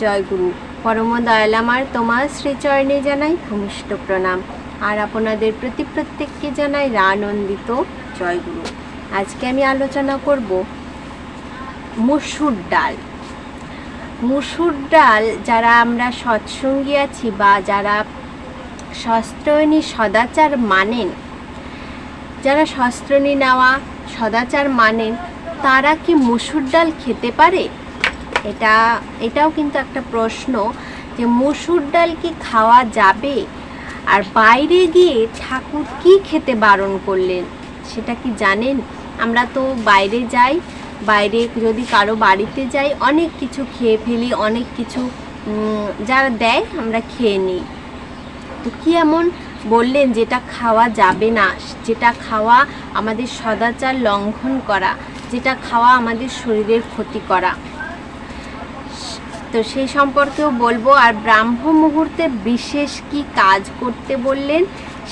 জয় গুরু পরম দয়াল আমার তোমার শ্রীচরণে জানাই ভূমিষ্ঠ প্রণাম। আর আপনাদের প্রতি প্রত্যেককে জানাই রানন্দিত জয় গুরু আজকে আমি আলোচনা করব মুসুর ডাল। মুসুর ডাল যারা আমরা সৎসঙ্গী আছি বা যারা শস্ত্রয়নী সদাচার মানেন, যারা শস্ত্রনী নেওয়া, সদাচার মানেন, তারা কি মুসুর ডাল খেতে পারে? এটা, এটাও কিন্তু একটা প্রশ্ন যে মুসুর ডাল কি খাওয়া যাবে? আর বাইরে গিয়ে ঠাকুর কি খেতে বারণ করলেন, সেটা কি জানেন? আমরা তো বাইরে যাই, বাইরে যদি কারও বাড়িতে যাই, অনেক কিছু খেয়ে ফেলি, অনেক কিছু যারা দেয়, আমরা খেয়ে নিই। তো কি এমন বললেন যেটা খাওয়া যাবে না? যেটা খাওয়া আমাদের সদাচার লঙ্ঘন করা, যেটা খাওয়া আমাদের শরীরের ক্ষতি করা। তো সেই সম্পর্কেও বলব, আর ব্রাহ্ম মুহূর্তে বিশেষ কি কাজ করতে বললেন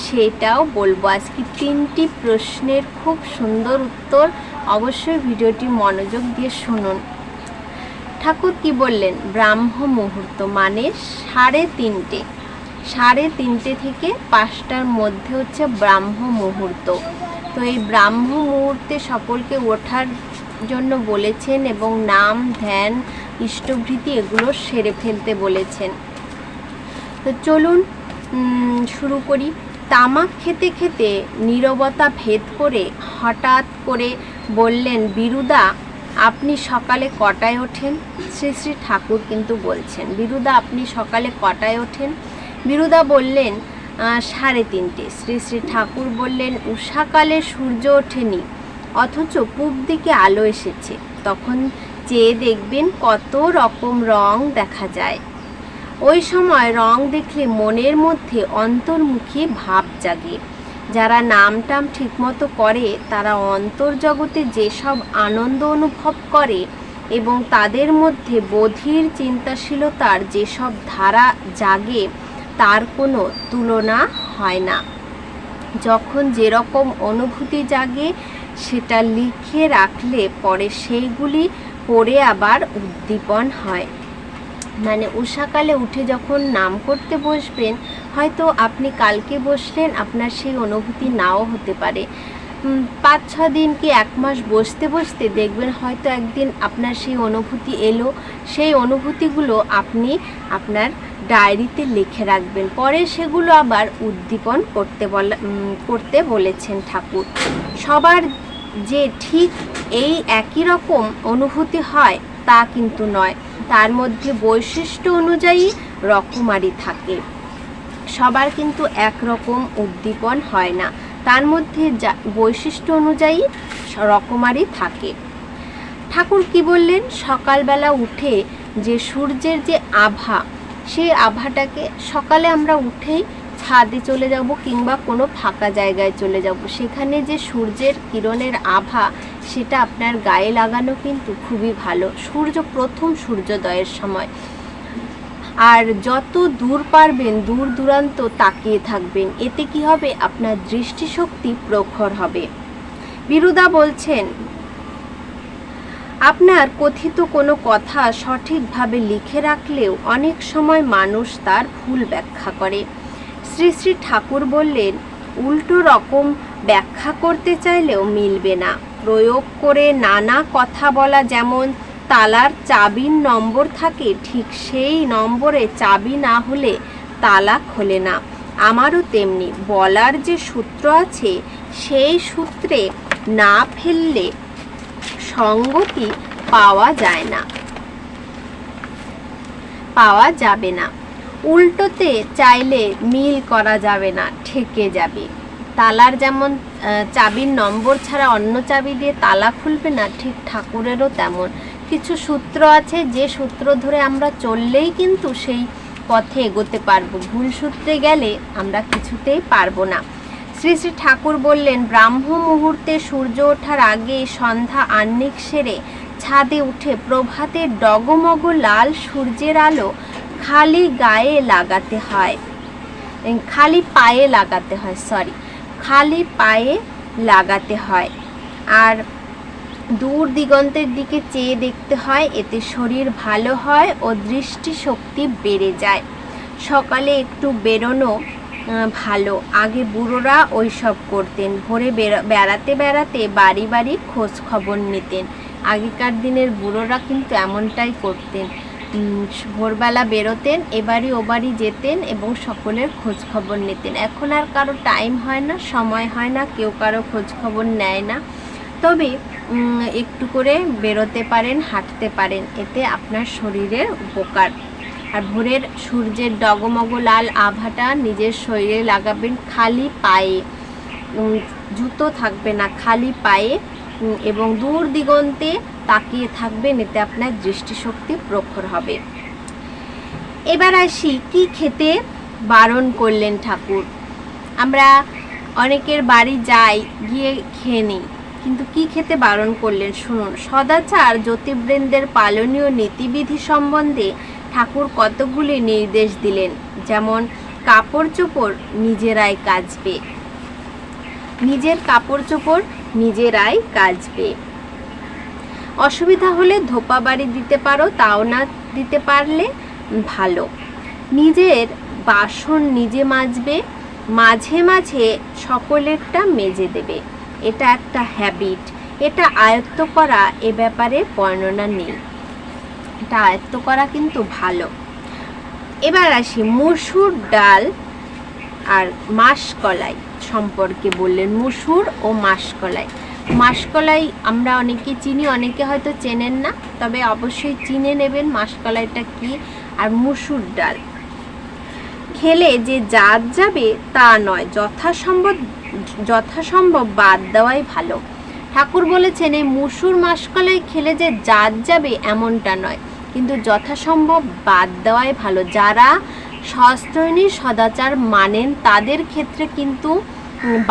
সেটাও বলব। আজকে তিনটি প্রশ্নের খুব সুন্দর উত্তর অবশ্যই ভিডিওটি মনোযোগ দিয়ে শুনুন। ঠাকুর কি বললেন? ব্রাহ্ম মুহূর্ত মানে সাড়ে তিনটে। সাড়ে তিনটে থেকে পাঁচটার মধ্যে হচ্ছে ব্রাহ্ম মুহূর্ত। তো এই ব্রাহ্ম মুহূর্তে সকলকে ওঠার জন্য বলেছেন এবং নাম, ধ্যান ইষ্টভৃতি এগুলো সেরে ফেলতে বলেছেন। তো চলুন শুরু করি। তামাক খেতে খেতে নীরবতা ভেদ করে হঠাৎ করে বললেন, বিরুদা, আপনি সকালে কটায় ওঠেন? শ্রী শ্রী ঠাকুর কিন্তু বলছেন, বিরুদা, আপনি সকালে কটায় ওঠেন? বিরুদা বললেন সাড়ে তিনটে। শ্রী শ্রী ঠাকুর বললেন, উষাকালে সূর্য ওঠেনি, অথচ পূব দিকে আলো এসেছে। তখন চেয়ে দেখবেন কত রকম রং দেখা যায়। ওই সময় রং দেখলে মনের মধ্যে অন্তর্মুখী ভাব জাগে। যারা নাম টাম ঠিকমতো করে, তারা অন্তর্জগতে যেসব আনন্দ অনুভব করে এবং তাদের মধ্যে বোধির চিন্তাশীলতার যেসব ধারা জাগে, তার কোনো তুলনা হয় না। যখন যেরকম অনুভূতি জাগে, সেটা লিখে রাখলে পরে সেইগুলি পড়ে আবার উদ্দীপন হয়। মানে উষাকালে উঠে যখন নাম করতে বসবেন, হয়তো আপনি কালকে বসলেন, আপনার সেই অনুভূতি নাও হতে পারে। পাঁচ, ছ দিন কি এক মাস বসতে বসতে দেখবেন হয়তো একদিন আপনার সেই অনুভূতি এলো। সেই অনুভূতিগুলো আপনি আপনার ডায়েরিতে লিখে রাখবেন। পরে সেগুলো আবার উদ্দীপন করতে বলা করতে বলেছেন ঠাকুর। সবার যে ঠিক এই একই রকম অনুভূতি হয় তা কিন্তু নয়। তার মধ্যে বৈশিষ্ট্য অনুযায়ী রকমারি থাকে। সবার কিন্তু একরকম উদ্দীপন হয় না। তার মধ্যে যা বৈশিষ্ট্য অনুযায়ী রকমারি থাকে। ঠাকুর কি বললেন? সকালবেলা উঠে যে সূর্যের যে আভা, সেই আভাটাকে সকালে আমরা উঠেই ছাদে চলে যাব কিংবা কোনো ফাঁকা জায়গায় চলে যাব। সেখানে যে সূর্যের কিরণের আভা, সেটা আপনার গায়ে লাগানো কিন্তু খুবই ভালো। সূর্য প্রথম সূর্যোদয়ের সময়। আর যত দূর পারবেন, দূর দূরান্ত তাকিয়ে থাকবেন। এতে কি হবে? আপনার দৃষ্টিশক্তি প্রখর হবে। বিরুদা বলছেন, আপনার কথিত কোনো কথা সঠিকভাবে লিখে রাখলেও অনেক সময় মানুষ তার ভুল ব্যাখ্যা করে। শ্রী শ্রী ঠাকুর বললেন, উল্টো রকম ব্যাখ্যা করতে চাইলেও মিলবে না। প্রয়োগ করে নানা কথা বলা যেমন, তালার চাবির নম্বর থাকে, ঠিক সেই নম্বরে চাবি না হলে তালা খোলে না। আমারও তেমনি। বলার যে সূত্র আছে, সেই সূত্রে না ফেললে সঙ্গতি পাওয়া যায় না। পাওয়া যাবে না। উল্টোতে চাইলে মিল করা যাবে না, ঠেকে যাবে। তালার যেমন চাবির নম্বর ছাড়া অন্য চাবি দিয়ে তালা খুলবে না, ঠিক ঠাকুরেরও তেমন। কিছু সূত্র আছে, যে সূত্র ধরে আমরা চললেই কিন্তু সেই পথে এগোতে পারব। ভুল সূত্রে গেলে আমরা কিছুতেই পারব না। শ্রী শ্রী ঠাকুর বললেন, ব্রাহ্ম মুহূর্তে সূর্য ওঠার আগে সন্ধ্যা আহ্নিক সেরে ছাদে উঠে প্রভাতের ডগমগ লাল সূর্যের আলো খালি গায়ে লাগাতে হয়। খালি পায়ে লাগাতে হয় সরি খালি পায়ে লাগাতে হয়। আর দূর দিগন্তের দিকে চেয়ে দেখতে হয়, এতে শরীর ভালো হয় ও দৃষ্টিশক্তি বেড়ে যায়। সকালে একটু বেরোনো ভালো। আগে বুড়োরা ওই সব করতেন, ভোরে বেড়াতে বেড়াতে বাড়ি বাড়ি খোঁজ খবর নিতেন। আগেকার দিনের বুড়োরা কিন্তু এমনটাই করতেন। ভোরবেলা বেরোতেন, এবারই ওবারই যেতেন এবং সকলের খোঁজ খবর নিতেন। এখন আর কারও টাইম হয় না, সময় হয় না, কেউ কারও খোঁজ খবর নেয় না। তবে একটু করে বেরোতে পারেন, হাঁটতে পারেন, এতে আপনার শরীরের উপকার। আর ভোরের সূর্যের ডগমগ লাল আভাটা নিজের শরীরে লাগাবেন খালি পায়ে। জুতো থাকবে না, খালি পায়ে এবং দূর দিগন্তে তাকিয়ে থাকবেন এতে আপনার দৃষ্টিশক্তি প্রখর হবে। এবার আসি, কি খেতে বারণ করলেন ঠাকুর? আমরা অনেকের বাড়ি যাই, গিয়ে খেয়ে নিই, কিন্তু কি খেতে বারণ করলেন? শুনুন, সদাচার জ্যোতিবৃন্দের পালনীয় নীতিবিধি সম্বন্ধে ঠাকুর কতগুলি নির্দেশ দিলেন, যেমন কাপড় চোপড় নিজেরাই কাচবে। নিজের কাপড় চোপড় নিজেরাই কাচবে অসুবিধা হলে ধোপা বাড়ি দিতে পারো, তাও না দিতে পারলে ভালো। নিজের বাসন নিজে মাজবে, মাঝে মাঝে সকলেরটা মেজে দেবে। এটা একটা হ্যাবিট এটা আয়ত্ত করা এ ব্যাপারে বর্ণনা নেই। এটা আয়ত্ত করা কিন্তু ভালো। এবার আসি, মসুর ডাল আর মাসকলাই। সম্পর্কে বললেন, মুসুর ও মাসকলাই। মাসকলাই আমরা অনেকে চিনি, অনেকে হয়তো চেনেন না, তবে অবশ্যই চিনে নেবেন মাসকলাইটা কি আর মুসুর ডাল। খেলে যে জাত যাবে তা নয়, যথাসম্ভব যথাসম্ভব বাদ দেওয়াই ভালো। ঠাকুর বলেছেন, এই মুসুর মাসকলাই খেলে যে জাত যাবে এমনটা নয়, কিন্তু যথাসম্ভব বাদ দেওয়াই ভালো। যারা সস্ত্রয়নী সদাচার মানেন, তাদের ক্ষেত্রে কিন্তু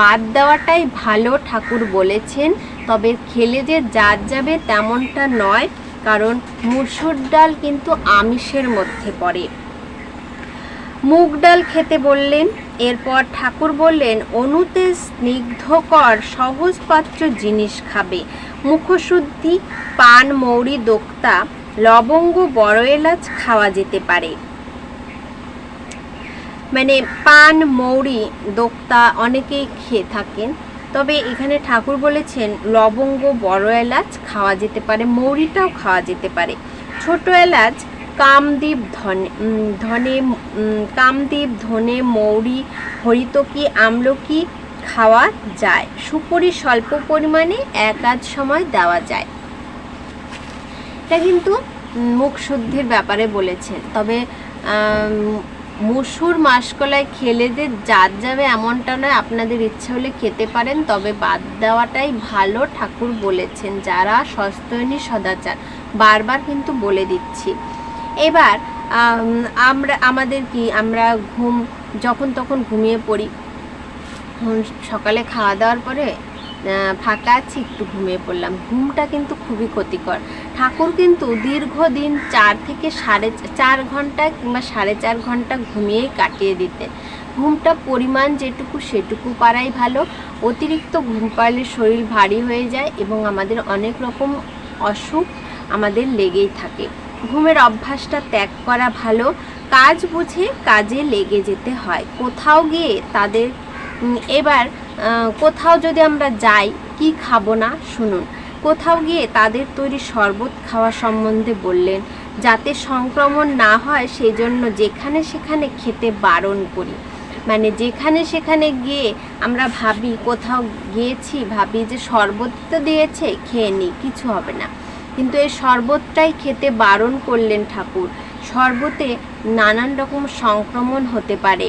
বাদ দেওয়াটাই ভালো ঠাকুর বলেছেন, তবে খেলে যে জাত যাবে তেমনটা নয়, কারণ মুসুর ডাল কিন্তু আমিষের মধ্যে পড়ে। মুগ ডাল খেতে বললেন, এরপর ঠাকুর বললেন অনুতে স্নিগ্ধকর সহজপাত্র জিনিস খাবে। মুখশুদ্ধি, পান, মৌরি, দোক্তা, লবঙ্গ, বড় এলাচ খাওয়া যেতে পারে। মানে পান, মৌরি, দোক্তা অনেকেই খেয়ে থাকেন। তবে এখানে ঠাকুর বলেছেন, লবঙ্গ, বড় এলাচ খাওয়া যেতে পারে, মৌরিটাও খাওয়া যেতে পারে। ছোট এলাচ, কামদীপ ধনে ধনে কামদীপ, ধনে, মৌরি, হরিতকি, আমলকি খাওয়া যায়। সুপরি স্বল্প পরিমাণে এক আধ সময় দেওয়া যায়। এটা কিন্তু মুখ শুদ্ধির ব্যাপারে বলেছেন। তবে মুসুর মাসকলাই খেলে যে জাত যাবে এমনটা নয়, আপনাদের ইচ্ছা হলে খেতে পারেন, তবে বাদ দেওয়াটাই ভালো, ঠাকুর বলেছেন, যারা সস্তয়নী সদাচার, বারবার কিন্তু বলে দিচ্ছি। এবার আমরা, আমাদের কি, আমরা ঘুম, যখন তখন ঘুমিয়ে পড়ি সকালে খাওয়া দাওয়ার পরে ফাঁকা আছি, একটু ঘুমিয়ে পড়লাম, ঘুমটা কিন্তু খুবই ক্ষতিকর। ঠাকুর কিন্তু দীর্ঘদিন চার থেকে সাড়ে চার ঘণ্টা কিংবা সাড়ে চার ঘণ্টা ঘুমিয়েই কাটিয়ে দিতেন। ঘুমটা পরিমাণ যেটুকু সেটুকু পারাই ভালো। অতিরিক্ত ঘুম পারলে শরীর ভারী হয়ে যায় এবং আমাদের অনেক রকম অসুখ আমাদের লেগেই থাকে। ঘুমের অভ্যাসটা ত্যাগ করা ভালো। কাজ বুঝে কাজে লেগে যেতে হয়। কোথাও গিয়ে তাদের এবার কোথাও যদি আমরা যাই, কি খাব না, শুনুন। কোথাও গিয়ে তাদের তৈরি শরবত খাওয়া সম্বন্ধে বললেন, যাতে সংক্রমণ না হয় সেই জন্য যেখানে সেখানে খেতে বারণ করি। মানে যেখানে সেখানে গিয়ে আমরা ভাবি, কোথাও গিয়েছি, ভাবি যে শরবত তো দিয়েছে, খেয়ে নিই, কিছু হবে না। কিন্তু এই শরবতটাই খেতে বারণ করলেন ঠাকুর। শরবতে নানান রকম সংক্রমণ হতে পারে।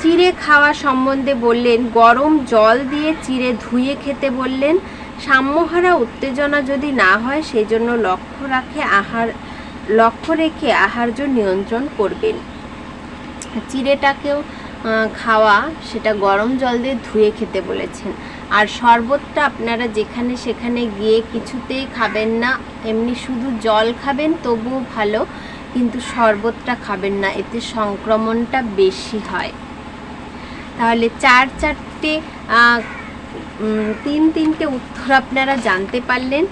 চিড়ে খাওয়া সম্বন্ধে বললেন, গরম জল দিয়ে চিড়ে ধুয়ে খেতে বললেন, সাম্যহারা উত্তেজনা যদি না হয় সেই জন্য লক্ষ্য রাখে আহার, লক্ষ্য রেখে আহার্য নিয়ন্ত্রণ করবেন। চিড়েটাকেও খাওয়া, সেটা গরম জল দিয়ে ধুয়ে খেতে বলেছেন। আর শরবতটা আপনারা যেখানে সেখানে গিয়ে কিছুতেই খাবেন না, এমনি শুধু জল খাবেন, তবুও ভালো। কিন্তু শরবতটা খাবেন না, এতে সংক্রমণটা বেশি হয়। তাহলে চার চারটে তিন তিনটে উত্তর আপনারা জানতে পারলেন।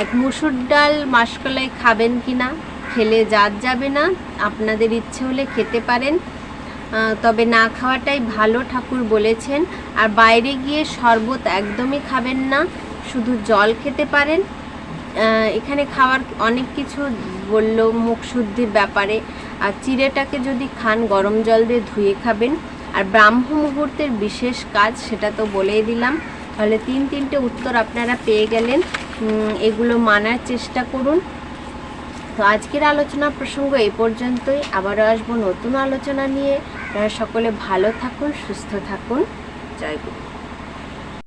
এক মুসুর ডাল মাসকলাই খাবেন কি না খেলে জাত যাবে না, আপনাদের ইচ্ছে হলে খেতে পারেন। তবে না খাওয়াটাই ভালো ঠাকুর বলেছেন। আর বাইরে গিয়ে শরবত একদমই খাবেন না, শুধু জল খেতে পারেন। এখানে খাওয়ার অনেক কিছু বলল, মুখ শুদ্ধির ব্যাপারে। আর চিড়েটাকে যদি খান, গরম জল দিয়ে ধুয়ে খাবেন। আর ব্রাহ্ম মুহূর্তের বিশেষ কাজ, সেটা তো বলেই দিলাম। তাহলে তিন তিনটে উত্তর আপনারা পেয়ে গেলেন। এগুলো মানার চেষ্টা করুন। তো আজকের আলোচনা প্রসঙ্গ এই পর্যন্তই। আবারও আসব নতুন আলোচনা নিয়ে। আপনারা সকলে ভালো থাকুন, সুস্থ থাকুন। জয় গুরু।